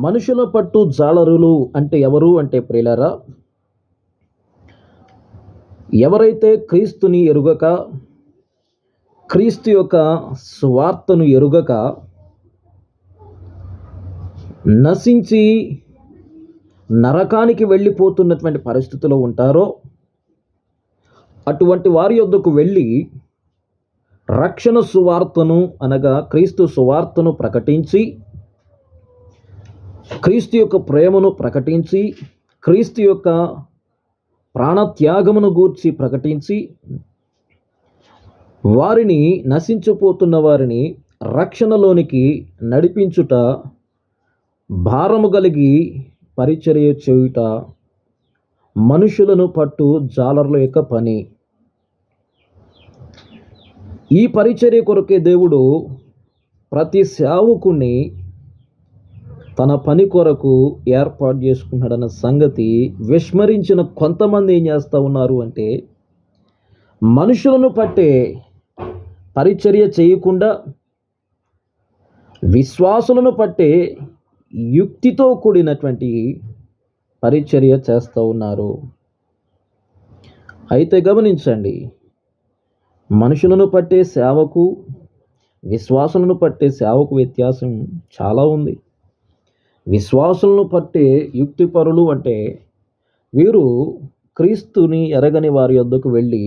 మనుషుల పట్టు జాలరులు అంటే ఎవరు అంటే ప్రియులరా? ఎవరైతే క్రీస్తుని ఎరుగక క్రీస్తు యొక్క స్వార్థను ఎరుగక నశించి నరకానికి వెళ్ళిపోతున్నటువంటి పరిస్థితిలో ఉంటారో అటువంటి వారి యొద్దకు వెళ్ళి రక్షణ సువార్తను అనగా క్రీస్తు సువార్తను ప్రకటించి క్రీస్తు యొక్క ప్రేమను ప్రకటించి క్రీస్తు యొక్క ప్రాణత్యాగమును గూర్చి ప్రకటించి వారిని నశించిపోతున్న వారిని రక్షణలోనికి నడిపించుట భారము కలిగి పరిచర్య చేయుట మనుషులను పట్టు జాలర్ల యొక్క పని. ఈ పరిచర్య కొరకే దేవుడు ప్రతి సేవకుని తన పని కొరకు ఏర్పాటు చేసుకున్నాడన్న సంగతి విస్మరించిన కొంతమంది ఏం చేస్తూ ఉన్నారు అంటే మనుషులను పట్టే పరిచర్య చేయకుండా విశ్వాసులను పట్టే యుక్తితో కూడినటువంటి పరిచర్య చేస్తూ ఉన్నారు. అయితే గమనించండి మనుషులను పట్టే సేవకు విశ్వాసులను పట్టే సేవకు వ్యత్యాసం చాలా ఉంది. విశ్వాసులను పట్టే యుక్తిపరులు అంటే వీరు క్రీస్తుని ఎరగని వారి వద్దకు వెళ్ళి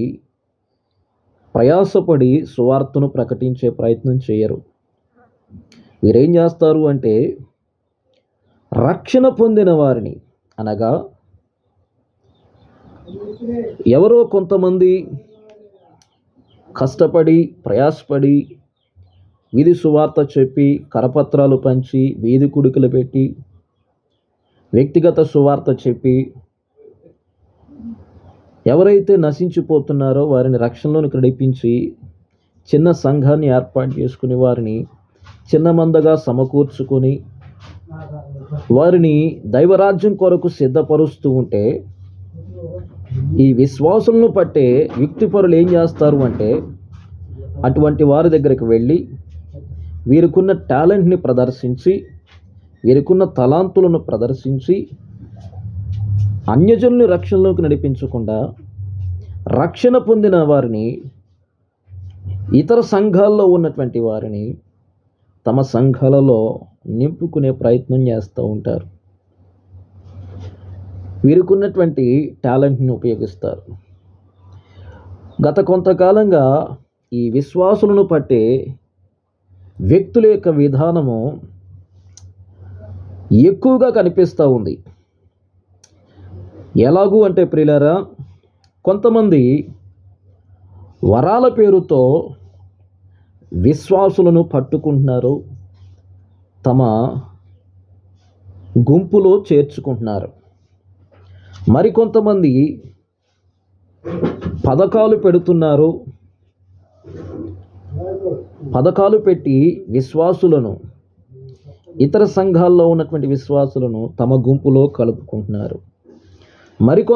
ప్రయాసపడి సువార్తను ప్రకటించే ప్రయత్నం చేయరు. వీరేం చేస్తారు అంటే రక్షణ పొందిన వారిని అనగా ఎవరో కొంతమంది కష్టపడి ప్రయాసపడి వీధి సువార్త చెప్పి కరపత్రాలు పంచి వీధి కుడుకులు పెట్టి వ్యక్తిగత సువార్త చెప్పి ఎవరైతే నశించిపోతున్నారో వారిని రక్షణలోనికి నడిపించి చిన్న సంఘాన్ని ఏర్పాటు చేసుకుని వారిని చిన్న మందగా సమకూర్చుకొని వారిని దైవరాజ్యం కొరకు సిద్ధపరుస్తూ ఉంటే ఈ విశ్వాసులను పట్టే యుక్తిపరులు ఏం చేస్తారు అంటే అటువంటి వారి దగ్గరికి వెళ్ళి వీరికున్న టాలెంట్ని ప్రదర్శించి వీరికున్న తలాంతులను ప్రదర్శించి అన్యజనుల్ని రక్షణలోకి నడిపించకుండా రక్షణ పొందిన వారిని ఇతర సంఘాల్లో ఉన్నటువంటి వారిని తమ సంఘాలలో నింపుకునే ప్రయత్నం చేస్తూ ఉంటారు. వీరికున్నటువంటి టాలెంట్ని ఉపయోగిస్తారు. గత కొంతకాలంగా ఈ విశ్వాసులను పట్టే వ్యక్తుల యొక్క విధానము ఎక్కువగా కనిపిస్తూ ఉంది. ఎలాగూ అంటే ప్రియులరా కొంతమంది వరాల పేరుతో విశ్వాసులను పట్టుకుంటున్నారు తమ గుంపులో చేర్చుకుంటున్నారు. మరికొంతమంది పథకాలు పెడుతున్నారు పథకాలు పెట్టి విశ్వాసులను ఇతర సంఘాల్లో ఉన్నటువంటి విశ్వాసులను తమ గుంపులో కలుపుకుంటున్నారు. మరికొంత